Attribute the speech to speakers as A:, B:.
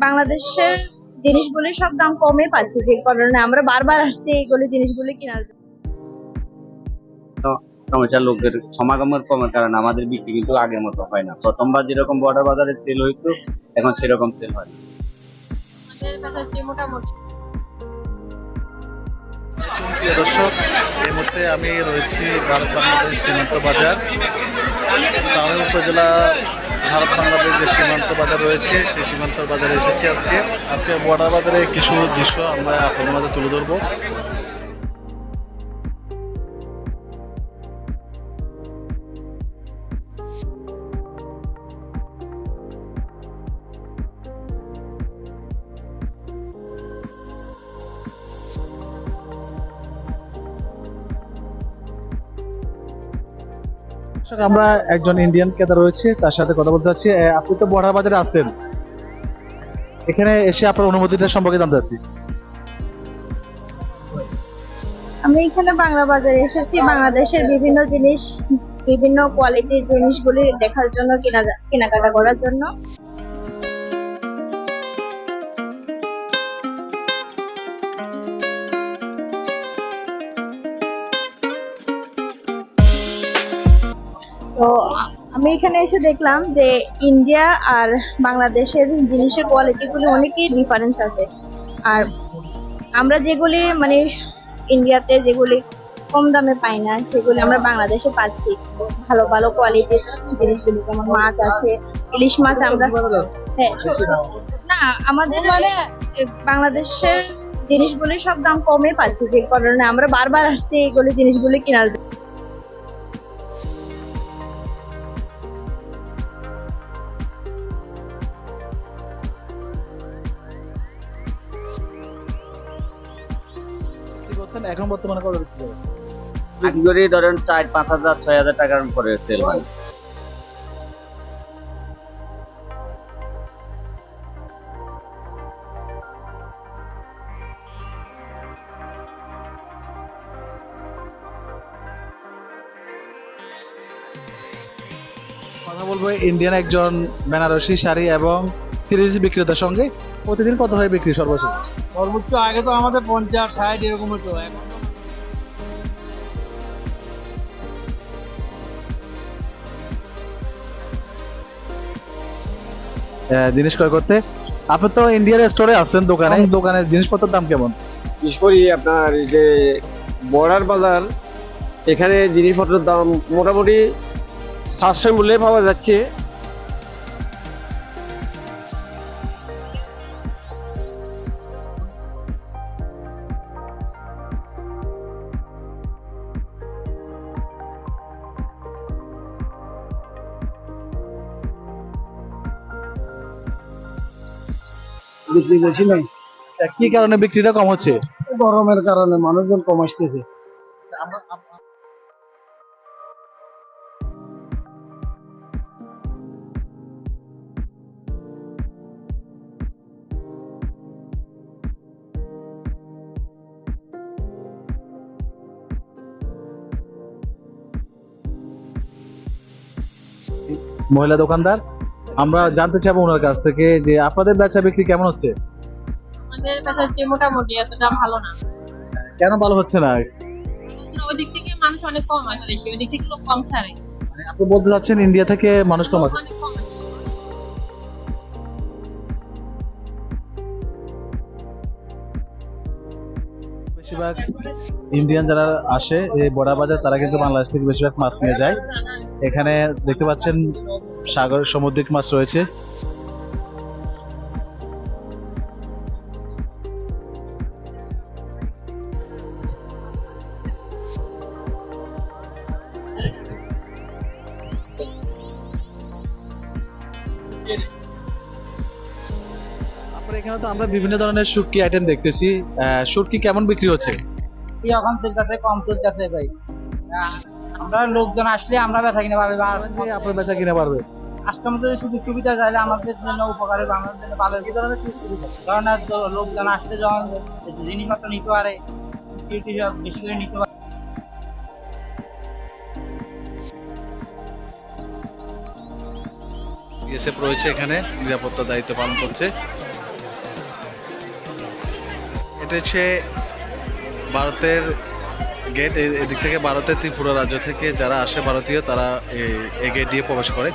A: বাংলাদেশের জিনিসগুলির সব দাম কমে পাচ্ছি যে কারণে আমরা বারবার আসছি এইগুলি জিনিসগুলি কেনার জন্য।
B: সমস্যা লোকের সমাগমের কমের কারণে আমাদের বিক্রি কিন্তু আগের মতো হয় না। প্রথমবার যেরকম বর্ডার বাজারে সেল হইতো এখন সেরকম সেল হয় না।
A: আমাদের কাছে হচ্ছে মোটামুটি?
C: প্রিয় দর্শক এই মুহূর্তে আমি রয়েছি ভারত বাংলাদেশ সীমান্ত বাজার সাউনি উপজেলা ভারত বাংলাদেশ যে সীমান্ত বাজার রয়েছে, সেই সীমান্ত বাজারে এসেছি আজকে। আজকে বর্ডার বাজারে কিছু দৃশ্য আমরা আপনার মাঝে তুলে ধরবো। আমরা একজন ইন্ডিয়ান ক্রেতা রয়েছে, তার সাথে কথা বলতে চাচ্ছি আপনি তো বাজারে আছেন। এখানে এসে আপনার অনুমতিটা সম্পর্কে জানতে চাচ্ছি।
A: আমি এখানে বাংলা বাজারে এসেছি। বাংলাদেশের বিভিন্ন জিনিস, বিভিন্ন কোয়ালিটির জিনিসগুলি দেখার জন্য, কেনা কেনাকাটা করার জন্য। তো আমি এখানে এসে দেখলাম যে ইন্ডিয়া আর বাংলাদেশের জিনিসের কোয়ালিটিগুলো অনেকই ডিফারেন্স আছে। আর আমরা যেগুলি মানে ইন্ডিয়াতে যেগুলি কম দামে পাই না, সেগুলি আমরা বাংলাদেশে পাচ্ছি। ভালো ভালো কোয়ালিটির জিনিসগুলি, যেমন মাছ আছে, ইলিশ মাছ আমরা হ্যাঁ না, আমাদের মানে বাংলাদেশের জিনিসগুলি সব দাম কমে পাচ্ছি, যে কারণে আমরা বারবার আসছি এইগুলি জিনিসগুলি কেনার জন্য।
C: করতেন এখন বর্তমানে কত বিক্রি করেন?
B: বিক্রি ধরেন চার পাঁচ হাজার ছয় হাজার টাকার উপরে সেল হয়।
C: কথা বলব ইন্ডিয়ান একজন বেনারসি শাড়ি এবং থ্রিজি বিক্রেতার সঙ্গে। প্রতিদিন কত হয় বিক্রি সর্বশেষ?
D: সর্বোচ্চ আগে তো আমাদের পঞ্চাশ ষাট এরকম হতো এখন।
C: জিনিস ক্রয় করতে। আপনি তো ইন্ডিয়ার স্টোরে আছেন দোকানে। দোকানের জিনিসপত্রের দাম কেমন?
E: বিশেষ করি আপনার এই যে বর্ডার বাজার এখানে জিনিসপত্রের দাম মোটামুটি সাশ্রয় মূল্যে পাওয়া যাচ্ছে।
F: বিক্রি বেশি নাই
C: কি কারণে বিক্রিটা কম হচ্ছে?
F: গরমের কারণে মানুষজন কম আসতেছে।
C: মহিলা দোকানদার? আমরা জানতে চাবো ওনার কাছ থেকে যে আপনাদের বেচা বিক্রি কেমন হচ্ছে?
A: আমাদের কাছে হচ্ছে মোটামুটি এতটা ভালো না।
C: কেন ভালো হচ্ছে না?
A: ওই দিক থেকে মানুষ অনেক কম আসে বেশি ওই দিক থেকে লোক কম ছাড়ে।
C: আপনি বলতে চাচ্ছেন ইন্ডিয়া থেকে মানুষ কম
A: কম আসে।
C: বেশিরভাগ ইন্ডিয়ান যারা আসে এই বড়া বাজার তারা কিন্তু বাংলাদেশ থেকে বেশিরভাগ মাছ নিয়ে যায়। এখানে দেখতে পাচ্ছেন সাগর সামুদ্রিক মাছ রয়েছে। এখানে তো আমরা বিভিন্ন ধরনের শুটকি আইটেম দেখতেছি। শুটকি কেমন বিক্রি হচ্ছে?
D: এখন চলতেছে, কম ভাই। আমরা লোকজন আসলে আমরা ব্যথা কিনে পাবে
C: যে আপনার বেচা কিনে পারবে।
D: যদি সুযোগ সুবিধা চাইলে আমাদের জন্য উপকার আমাদের জন্য ভালো কি ধরনের সুযোগ সুবিধা। কারণ লোকজন আসলে যখন জিনিসপত্র নিতে পারে বেশি করে নিতে পারে।
C: বিএসএফ রয়েছে এখানে নিরাপত্তা দায়িত্ব পালন করছে। এটা হচ্ছে ভারতের গেট এদিক থেকে ভারতের ত্রিপুরা রাজ্য থেকে যারা আসে ভারতীয়, তারা এই- গেট দিয়ে প্রবেশ করে।